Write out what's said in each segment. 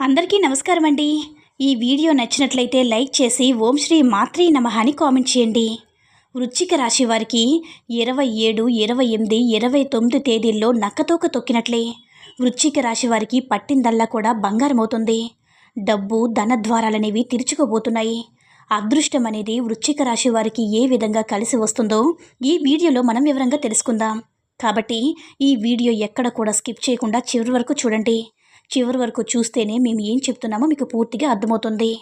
అందరికీ నమస్కారం అండి. ఈ వీడియో నచ్చినట్లయితే లైక్ చేసి ఓం శ్రీ మాత్రీ నమ అని కామెంట్ చేయండి. వృశ్చిక రాశి వారికి ఇరవై ఏడు ఇరవై ఎనిమిది ఇరవై తొమ్మిది తేదీల్లో నక్కతోక తొక్కినట్లే. వృశ్చిక రాశి వారికి పట్టిందల్లా కూడా బంగారం అవుతుంది. డబ్బు ధనద్వారాలనేవి తెరుచుకోబోతున్నాయి. అదృష్టం అనేది వృశ్చిక రాశి వారికి ఏ విధంగా కలిసి వస్తుందో ఈ వీడియోలో మనం వివరంగా తెలుసుకుందాం. కాబట్టి ఈ వీడియో ఎక్కడ కూడా స్కిప్ చేయకుండా చివరి వరకు చూడండి. చివరి వరకు చూస్తేనే మేము ఏం చెప్తున్నామో మీకు పూర్తిగా అర్థమవుతుంది.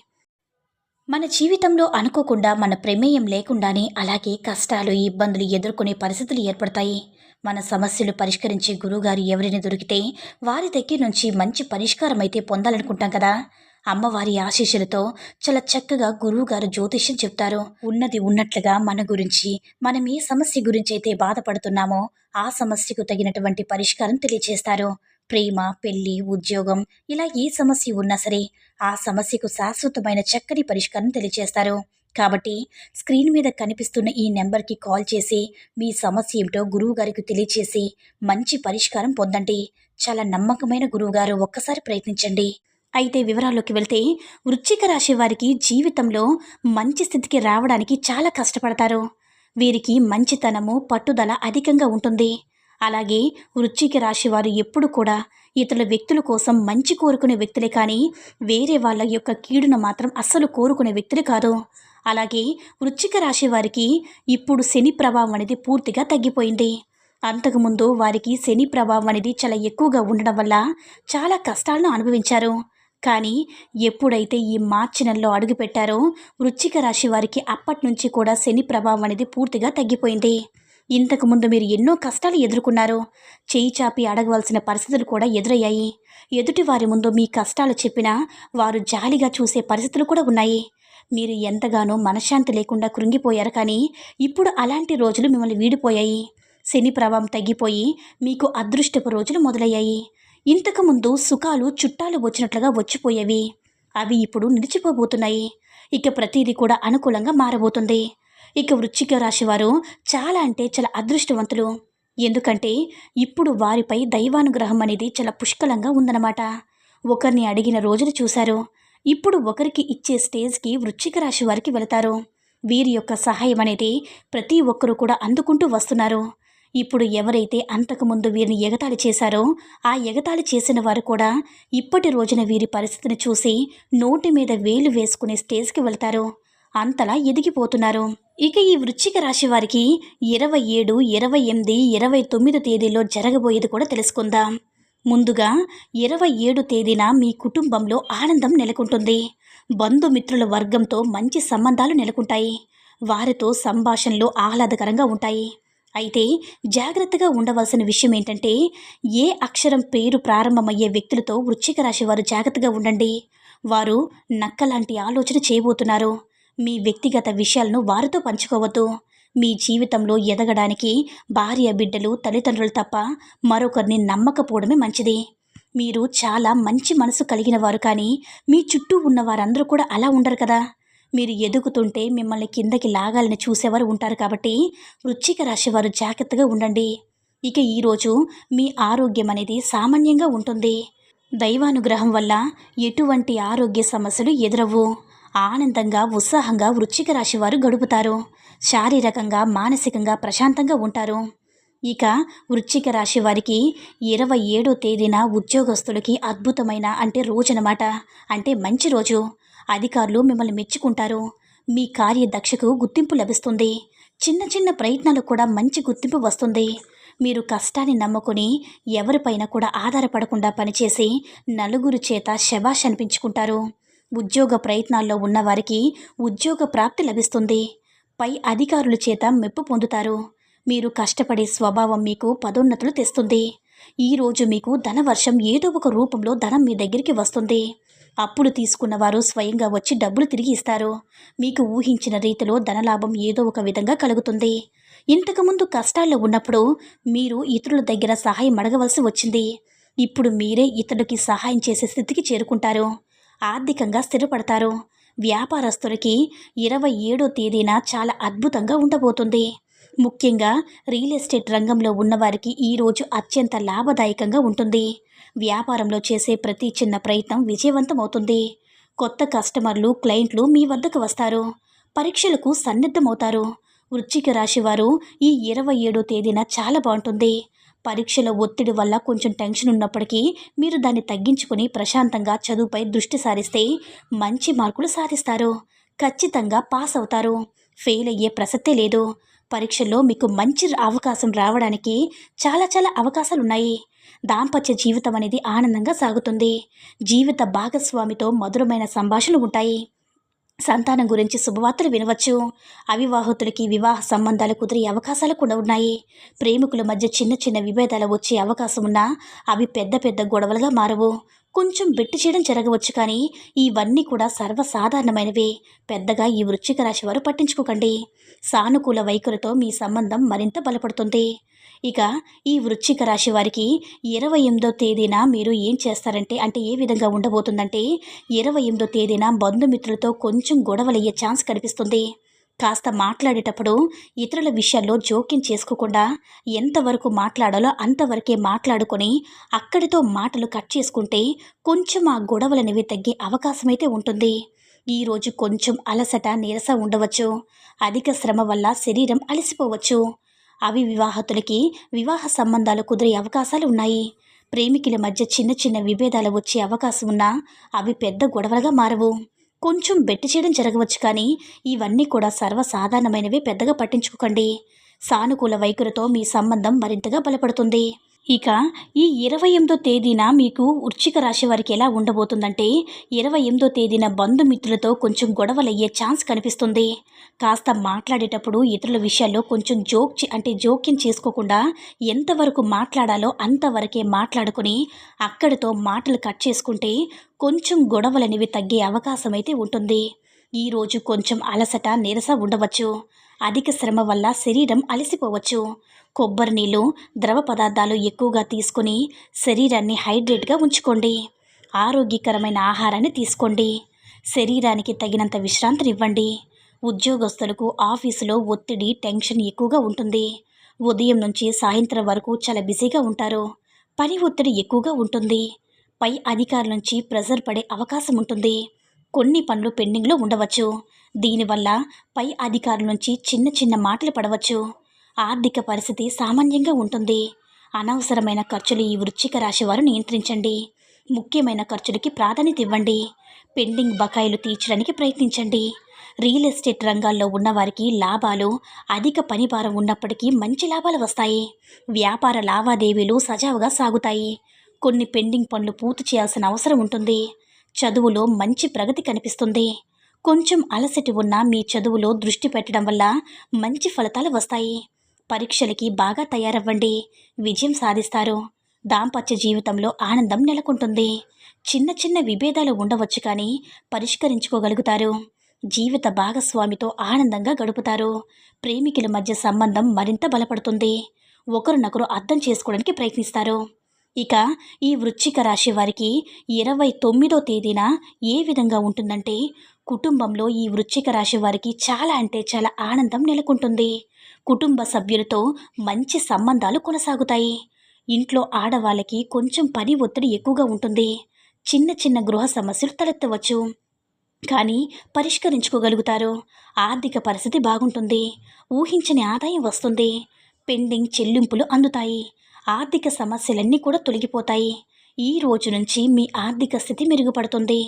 మన జీవితంలో అనుకోకుండా మన ప్రమేయం లేకుండానే అలాగే కష్టాలు ఇబ్బందులు ఎదుర్కొనే పరిస్థితులు ఏర్పడతాయి. మన సమస్యలు పరిష్కరించే గురువుగారు ఎవరిని దొరికితే వారి దగ్గర నుంచి మంచి పరిష్కారం అయితే పొందాలనుకుంటాం కదా. అమ్మవారి ఆశీస్సులతో చాలా చక్కగా గురువుగారు జ్యోతిష్యం చెప్తారు. ఉన్నది ఉన్నట్లుగా మన గురించి మనం ఏ సమస్య గురించి అయితే బాధపడుతున్నామో ఆ సమస్యకు తగినటువంటి పరిష్కారం తెలియజేస్తారు ప్రేమ పెళ్ళి ఉద్యోగం ఇలా ఏ సమస్య ఉన్నా సరే ఆ సమస్యకు శాశ్వతమైన చక్కని పరిష్కారం తెలియజేస్తారు కాబట్టి స్క్రీన్ మీద కనిపిస్తున్న ఈ నెంబర్కి కాల్ చేసి మీ సమస్య ఏమిటో గురువు గారికి తెలియచేసి మంచి పరిష్కారం పొందండి. చాలా నమ్మకమైన గురువుగారు ఒక్కసారి ప్రయత్నించండి. అయితే వివరాల్లోకి వెళ్తే వృశ్చిక రాశి వారికి జీవితంలో మంచి స్థితికి రావడానికి చాలా కష్టపడతారు. వీరికి మంచితనము పట్టుదల అధికంగా ఉంటుంది. అలాగే వృశ్చిక రాశి వారు ఎప్పుడు కూడా ఇతరుల వ్యక్తుల కోసం మంచి కోరుకునే వ్యక్తులే కానీ వేరే వాళ్ళ యొక్క కీడును మాత్రం అస్సలు కోరుకునే వ్యక్తులు కాదు. అలాగే వృశ్చిక రాశి వారికి ఇప్పుడు శని ప్రభావం అనేది పూర్తిగా తగ్గిపోయింది. అంతకుముందు వారికి శని ప్రభావం అనేది చాలా ఎక్కువగా ఉండడం వల్ల చాలా కష్టాలను అనుభవించారు. కానీ ఎప్పుడైతే ఈ మార్చి నెలలో అడుగుపెట్టారో వృశ్చిక రాశి వారికి అప్పటి నుంచి కూడా శని ప్రభావం అనేది పూర్తిగా తగ్గిపోయింది. ఇంతకుముందు మీరు ఎన్నో కష్టాలు ఎదుర్కొన్నారు. చేయి చాపి అడగవలసిన పరిస్థితులు కూడా ఎదురయ్యాయి. ఎదుటి వారి ముందు మీ కష్టాలు చెప్పినా వారు జాలిగా చూసే పరిస్థితులు కూడా ఉన్నాయి. మీరు ఎంతగానో మనశ్శాంతి లేకుండా కృంగిపోయారు కానీ ఇప్పుడు అలాంటి రోజులు మిమ్మల్ని వీడిపోయాయి. శని ప్రభావం తగ్గిపోయి మీకు అదృష్టపు రోజులు మొదలయ్యాయి. ఇంతకుముందు సుఖాలు చుట్టాలు వచ్చినట్లుగా వచ్చిపోయేవి. అవి ఇప్పుడు నిలిచిపోబోతున్నాయి. ఇక ప్రతిదీ కూడా అనుకూలంగా మారబోతుంది. ఇక వృశ్చిక రాశివారు చాలా అంటే చాలా అదృష్టవంతులు. ఎందుకంటే ఇప్పుడు వారిపై దైవానుగ్రహం అనేది చాలా పుష్కలంగా ఉందన్నమాట. ఒకరిని అడిగిన రోజులు చూశారు. ఇప్పుడు ఒకరికి ఇచ్చే స్టేజ్కి వృశ్చిక రాశి వారికి వెళతారు. వీరి యొక్క సహాయం అనేది ప్రతి ఒక్కరూ కూడా అందుకుంటూ వస్తున్నారు. ఇప్పుడు ఎవరైతే అంతకుముందు వీరిని ఎగతాళి చేశారో ఆ ఎగతాళి చేసిన వారు కూడా ఇప్పటి రోజున వీరి పరిస్థితిని చూసి నోటి మీద వేలు వేసుకునే స్టేజ్కి వెళ్తారు. అంతలా ఎదిగిపోతున్నారు. ఇక ఈ వృశ్చిక రాశి వారికి ఇరవై ఏడు ఇరవై ఎనిమిది ఇరవై తొమ్మిది తేదీలో జరగబోయేది కూడా తెలుసుకుందాం. ముందుగా ఇరవై ఏడు తేదీన మీ కుటుంబంలో ఆనందం నెలకొంటుంది. బంధుమిత్రుల వర్గంతో మంచి సంబంధాలు నెలకొంటాయి. వారితో సంభాషణలు ఆహ్లాదకరంగా ఉంటాయి. అయితే జాగ్రత్తగా ఉండవలసిన విషయం ఏంటంటే ఏ అక్షరం పేరు ప్రారంభమయ్యే వ్యక్తులతో వృశ్చిక రాశి వారు జాగ్రత్తగా ఉండండి. వారు నక్కలాంటి ఆలోచన చేయబోతున్నారు. మీ వ్యక్తిగత విషయాలను వారితో పంచుకోవద్దు. మీ జీవితంలో ఎదగడానికి భార్య బిడ్డలు తల్లిదండ్రులు తప్ప మరొకరిని నమ్మకపోవడమే మంచిది. మీరు చాలా మంచి మనసు కలిగిన వారు కానీ మీ చుట్టూ ఉన్న వారందరూ కూడా అలా ఉండరు కదా. మీరు ఎదుగుతుంటే మిమ్మల్ని కిందకి లాగాలని చూసేవారు ఉంటారు కాబట్టి వృచ్చిక రాశి వారు జాగ్రత్తగా ఉండండి. ఇక ఈరోజు మీ ఆరోగ్యం అనేది సామాన్యంగా ఉంటుంది. దైవానుగ్రహం వల్ల ఎటువంటి ఆరోగ్య సమస్యలు ఎదురవు ఆనందంగా ఉత్సాహంగా వృశ్చిక రాశి వారు గడుపుతారు. శారీరకంగా మానసికంగా ప్రశాంతంగా ఉంటారు. ఇక వృశ్చిక రాశి వారికి ఇరవై ఏడో తేదీన ఉద్యోగస్తులకి అద్భుతమైన అంటే రోజనమాట. అంటే మంచి రోజు. అధికారులు మిమ్మల్ని మెచ్చుకుంటారు. మీ కార్యదక్షకు గుర్తింపు లభిస్తుంది. చిన్న చిన్న ప్రయత్నాలకు కూడా మంచి గుర్తింపు వస్తుంది. మీరు కష్టాన్ని నమ్ముకొని ఎవరిపైన కూడా ఆధారపడకుండా పనిచేసి నలుగురు చేత శబాష్ అనిపించుకుంటారు. ఉద్యోగ ప్రయత్నాల్లో ఉన్నవారికి ఉద్యోగ ప్రాప్తి లభిస్తుంది. పై అధికారుల చేత మెప్పు పొందుతారు. మీరు కష్టపడే స్వభావం మీకు పదోన్నతులు తెస్తుంది. ఈరోజు మీకు ధనవర్షం ఏదో ఒక రూపంలో ధనం మీ దగ్గరికి వస్తుంది. అప్పులు తీసుకున్నవారు స్వయంగా వచ్చి డబ్బులు తిరిగి ఇస్తారు. మీకు ఊహించిన రీతిలో ధనలాభం ఏదో ఒక విధంగా కలుగుతుంది. ఇంతకుముందు కష్టాల్లో ఉన్నప్పుడు మీరు ఇతరుల దగ్గర సహాయం అడగవలసి వచ్చింది. ఇప్పుడు మీరే ఇతరులకి సహాయం చేసే స్థితికి చేరుకుంటారు. ఆర్థికంగా స్థిరపడతారు. వ్యాపారస్తులకి ఇరవై ఏడో తేదీన చాలా అద్భుతంగా ఉండబోతుంది. ముఖ్యంగా రియల్ ఎస్టేట్ రంగంలో ఉన్నవారికి ఈరోజు అత్యంత లాభదాయకంగా ఉంటుంది. వ్యాపారంలో చేసే ప్రతి చిన్న ప్రయత్నం విజయవంతమవుతుంది. కొత్త కస్టమర్లు క్లయింట్లు మీ వద్దకు వస్తారు. పరీక్షలకు సన్నద్ధమవుతారు. వృశ్చిక రాశి వారు ఈ ఇరవై ఏడో తేదీన చాలా బాగుంటుంది. పరీక్షల ఒత్తిడి వల్ల కొంచెం టెన్షన్ ఉన్నప్పటికీ మీరు దాన్ని తగ్గించుకుని ప్రశాంతంగా చదువుపై దృష్టి సారిస్తే మంచి మార్కులు సాధిస్తారు. ఖచ్చితంగా పాస్ అవుతారు. ఫెయిల్ అయ్యే ప్రసక్తే లేదు. పరీక్షల్లో మీకు మంచి అవకాశం రావడానికి చాలా చాలా అవకాశాలు ఉన్నాయి దాంపత్య జీవితం అనేది ఆనందంగా సాగుతుంది. జీవిత భాగస్వామితో మధురమైన సంభాషణలు ఉంటాయి. సంతానం గురించి శుభవార్తలు వినవచ్చు. అవివాహితులకి వివాహ సంబంధాలు కుదిరే అవకాశాలు కూడా ఉన్నాయి. ప్రేమికుల మధ్య చిన్న చిన్న విభేదాలు వచ్చే అవకాశం ఉన్నా అవి పెద్ద పెద్ద గొడవలుగా మారవు. కొంచెం బెట్టి చేయడం జరగవచ్చు కానీ ఇవన్నీ కూడా సర్వసాధారణమైనవి. పెద్దగా ఈ వృశ్చిక రాశి వారు పట్టించుకోకండి. సానుకూల వైఖరితో మీ సంబంధం మరింత బలపడుతుంది. ఇక ఈ వృశ్చిక రాశి వారికి ఇరవై ఎనిమిదో తేదీన మీరు ఏం చేస్తారంటే అంటే ఏ విధంగా ఉండబోతుందంటే ఇరవై ఎనిమిదో తేదీన బంధుమిత్రులతో కొంచెం గొడవలయ్యే ఛాన్స్ కనిపిస్తుంది. కాస్త మాట్లాడేటప్పుడు ఇతరుల విషయాల్లో జోక్యం చేసుకోకుండా ఎంతవరకు మాట్లాడాలో అంతవరకే మాట్లాడుకొని అక్కడితో మాటలు కట్ చేసుకుంటే కొంచెం ఆ గొడవలనేవి తగ్గే అవకాశమైతే ఉంటుంది. ఈరోజు కొంచెం అలసట నీరస ఉండవచ్చు. అధిక శ్రమ వల్ల శరీరం అలసిపోవచ్చు. అవి వివాహతులకి వివాహ సంబంధాలు కుదిరే అవకాశాలు ఉన్నాయి. ప్రేమికుల మధ్య చిన్న చిన్న విభేదాలు వచ్చే అవకాశం ఉన్నా అవి పెద్ద గొడవలుగా మారవు. కొంచెం బెట్టి చేయడం జరగవచ్చు కానీ ఇవన్నీ కూడా సర్వసాధారణమైనవి పెద్దగా పట్టించుకోకండి. సానుకూల వైఖరితో మీ సంబంధం మరింతగా బలపడుతుంది. ఇక ఈ ఇరవై ఎనిమిదో తేదీన మీకు వృచ్చిక రాశి వారికి ఎలా ఉండబోతుందంటే ఇరవై ఎనిమిదో తేదీన బంధుమిత్రులతో కొంచెం గొడవలయ్యే ఛాన్స్ కనిపిస్తుంది. కాస్త మాట్లాడేటప్పుడు ఇతరుల విషయాల్లో కొంచెం జోక్చి అంటే జోక్యం చేసుకోకుండా ఎంతవరకు మాట్లాడాలో అంతవరకే మాట్లాడుకుని అక్కడితో మాటలు కట్ చేసుకుంటే కొంచెం గొడవలనేవి తగ్గే అవకాశం అయితే ఉంటుంది ఈరోజు కొంచెం అలసట నీరస ఉండవచ్చు. అధిక శ్రమ వల్ల శరీరం అలసిపోవచ్చు. కొబ్బరి నీళ్ళు ద్రవ పదార్థాలు ఎక్కువగా తీసుకుని శరీరాన్ని హైడ్రేట్గా ఉంచుకోండి. ఆరోగ్యకరమైన ఆహారాన్ని తీసుకోండి. శరీరానికి తగినంత విశ్రాంతినివ్వండి. ఉద్యోగస్తులకు ఆఫీసులో ఒత్తిడి టెన్షన్ ఎక్కువగా ఉంటుంది. ఉదయం నుంచి సాయంత్రం వరకు చాలా బిజీగా ఉంటారు. పని ఒత్తిడి ఎక్కువగా ఉంటుంది. పై అధికారుల నుంచి ప్రెజర్ పడే అవకాశం ఉంటుంది. కొన్ని పనులు పెండింగ్లో ఉండవచ్చు. దీనివల్ల పై అధికారుల నుంచి చిన్న చిన్న మాటలు పడవచ్చు. ఆర్థిక పరిస్థితి సామాన్యంగా ఉంటుంది. అనవసరమైన ఖర్చులు ఈ వృశ్చిక రాశి వారు నియంత్రించండి. ముఖ్యమైన ఖర్చులకి ప్రాధాన్యత ఇవ్వండి. పెండింగ్ బకాయిలు తీర్చడానికి ప్రయత్నించండి. రియల్ ఎస్టేట్ రంగాల్లో ఉన్నవారికి లాభాలు అధిక పని భారం ఉన్నప్పటికీ మంచి లాభాలు వస్తాయి. వ్యాపార లావాదేవీలు సజావుగా సాగుతాయి. కొన్ని పెండింగ్ పనులు పూర్తి చేయాల్సిన అవసరం ఉంటుంది. చదువులో మంచి ప్రగతి కనిపిస్తుంది. కొంచెం అలసటి ఉన్న మీ చదువులో దృష్టి పెట్టడం వల్ల మంచి ఫలితాలు వస్తాయి. పరీక్షలకి బాగా తయారవ్వండి. విజయం సాధిస్తారు. దాంపత్య జీవితంలో ఆనందం నెలకొంటుంది. చిన్న చిన్న విభేదాలు ఉండవచ్చు కానీ పరిష్కరించుకోగలుగుతారు. జీవిత భాగస్వామితో ఆనందంగా గడుపుతారు. ప్రేమికుల మధ్య సంబంధం మరింత బలపడుతుంది. ఒకరినొకరు అర్థం చేసుకోవడానికి ప్రయత్నిస్తారు. ఇక ఈ వృశ్చిక రాశి వారికి ఇరవై తొమ్మిదో తేదీన ఏ విధంగా ఉంటుందంటే కుటుంబంలో ఈ వృశ్చిక రాశి వారికి చాలా అంటే చాలా ఆనందం నెలకొంటుంది. కుటుంబ సభ్యులతో మంచి సంబంధాలు కొనసాగుతాయి. ఇంట్లో ఆడవాళ్ళకి కొంచెం పని ఒత్తిడి ఎక్కువగా ఉంటుంది. చిన్న చిన్న గృహ సమస్యలు తలెత్తవచ్చు. కానీ పరిష్కరించుకోగలుగుతారు. ఆర్థిక పరిస్థితి బాగుంటుంది. ఊహించని ఆదాయం వస్తుంది. పెండింగ్ చెల్లింపులు అందుతాయి. ఆర్థిక సమస్యలన్నీ కూడా తొలగిపోతాయి. ఈ రోజు నుంచి మీ ఆర్థిక స్థితి మెరుగుపడుతుంది.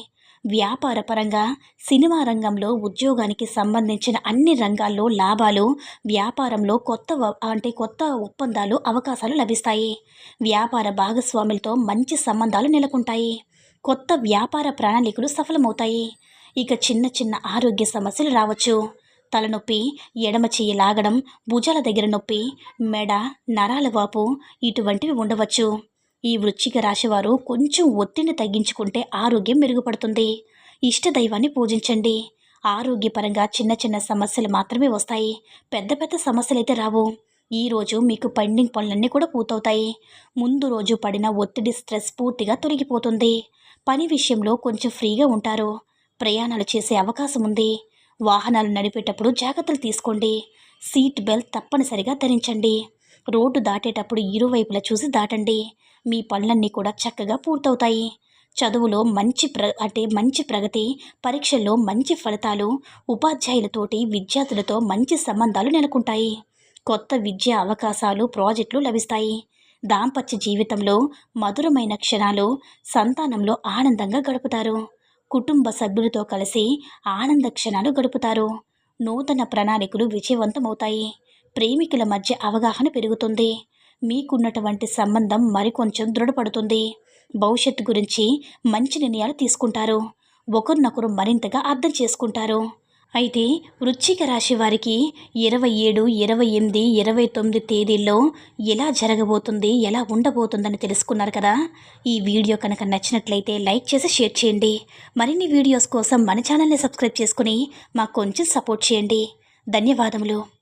వ్యాపార పరంగా సినిమా రంగంలో ఉద్యోగానికి సంబంధించిన అన్ని రంగాల్లో లాభాలు వ్యాపారంలో కొత్త అంటే కొత్త ఒప్పందాలు అవకాశాలు లభిస్తాయి. వ్యాపార భాగస్వాములతో మంచి సంబంధాలు నెలకొంటాయి. కొత్త వ్యాపార ప్రణాళికలు సఫలమవుతాయి. ఇక చిన్న చిన్న ఆరోగ్య సమస్యలు రావచ్చు. తలనొప్పి ఎడమ చెయ్యి లాగడం భుజాల దగ్గర నొప్పి మెడ నరాల వాపు ఇటువంటివి ఉండవచ్చు. ఈ వృశ్చిక రాశివారు కొంచెం ఒత్తిడిని తగ్గించుకుంటే ఆరోగ్యం మెరుగుపడుతుంది. ఇష్టదైవాన్ని పూజించండి. ఆరోగ్యపరంగా చిన్న చిన్న సమస్యలు మాత్రమే వస్తాయి. పెద్ద పెద్ద సమస్యలు అయితే రావు ఈరోజు మీకు పెండింగ్ పనులన్నీ కూడా పూర్తవుతాయి. ముందు రోజు పడిన ఒత్తిడి స్ట్రెస్ పూర్తిగా తొలగిపోతుంది. పని విషయంలో కొంచెం ఫ్రీగా ఉంటారు. ప్రయాణాలు చేసే అవకాశం ఉంది. వాహనాలు నడిపేటప్పుడు జాగ్రత్తలు తీసుకోండి. సీట్ బెల్ట్ తప్పనిసరిగా ధరించండి. రోడ్డు దాటేటప్పుడు ఇరువైపులా చూసి దాటండి. మీ పనులన్నీ కూడా చక్కగా పూర్తవుతాయి. చదువులో మంచి ప్ర అంటే మంచి ప్రగతి పరీక్షల్లో మంచి ఫలితాలు ఉపాధ్యాయులతోటి విద్యార్థులతో మంచి సంబంధాలు నెలకొంటాయి. కొత్త విద్యా అవకాశాలు ప్రాజెక్టులు లభిస్తాయి. దాంపత్య జీవితంలో మధురమైన క్షణాలు సంతానంలో ఆనందంగా గడుపుతారు. కుటుంబ సభ్యులతో కలిసి ఆనంద క్షణాలు గడుపుతారు. నూతన ప్రణాళికలు విజయవంతమవుతాయి. ప్రేమికుల మధ్య అవగాహన పెరుగుతుంది. మీకున్నటువంటి సంబంధం మరికొంచెం దృఢపడుతుంది. భవిష్యత్తు గురించి మంచి నిర్ణయాలు తీసుకుంటారు. ఒకరినొకరు మరింతగా అర్థం చేసుకుంటారు. అయితే వృశ్చిక రాశి వారికి ఇరవై ఏడు ఇరవై ఎనిమిది ఇరవై తొమ్మిది తేదీల్లో ఎలా జరగబోతుంది ఎలా ఉండబోతుందని తెలుసుకున్నారు కదా? ఈ వీడియో కనుక నచ్చినట్లయితే లైక్ చేసి షేర్ చేయండి. మరిన్ని వీడియోస్ కోసం మన ఛానల్ని సబ్స్క్రైబ్ చేసుకుని మాకు కొంచెం సపోర్ట్ చేయండి. ధన్యవాదములు.